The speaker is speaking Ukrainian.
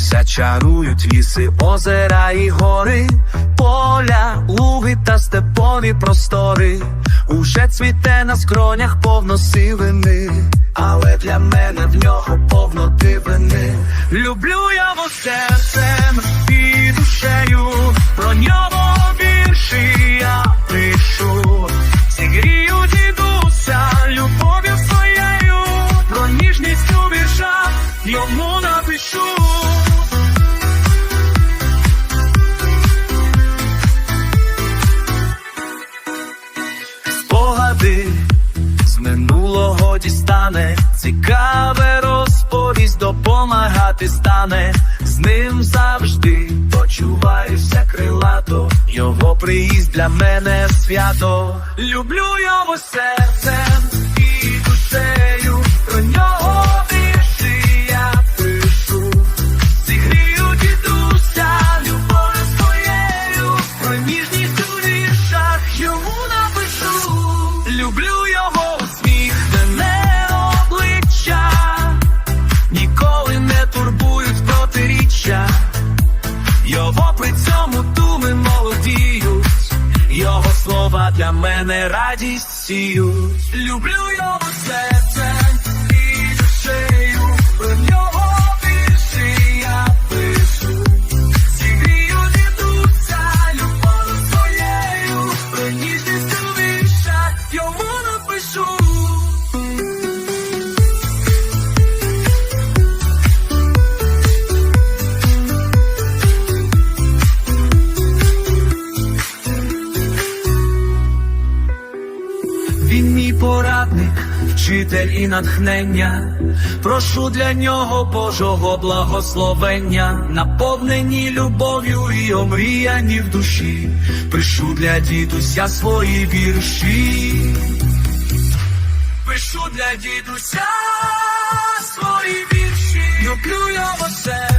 дідуся чарують ліси, озера і гори, поля, луги та степові простори. Уже цвіте на скронях повно сивини, але для мене в нього дістане, цікаве розповість допомагати стане, з ним завжди почуваюся крилато, його приїзд для мене свято. Люблю його серцем цьому думи молодіють, його слова для мене радість сіють. Люблю його серцем Він мій порадник, вчитель і натхнення. Прошу для нього Божого благословення, наповнені любов'ю і омріяні в душі. Пишу для дідуся свої вірші. Пишу для дідуся свої вірші. Люблю його серцем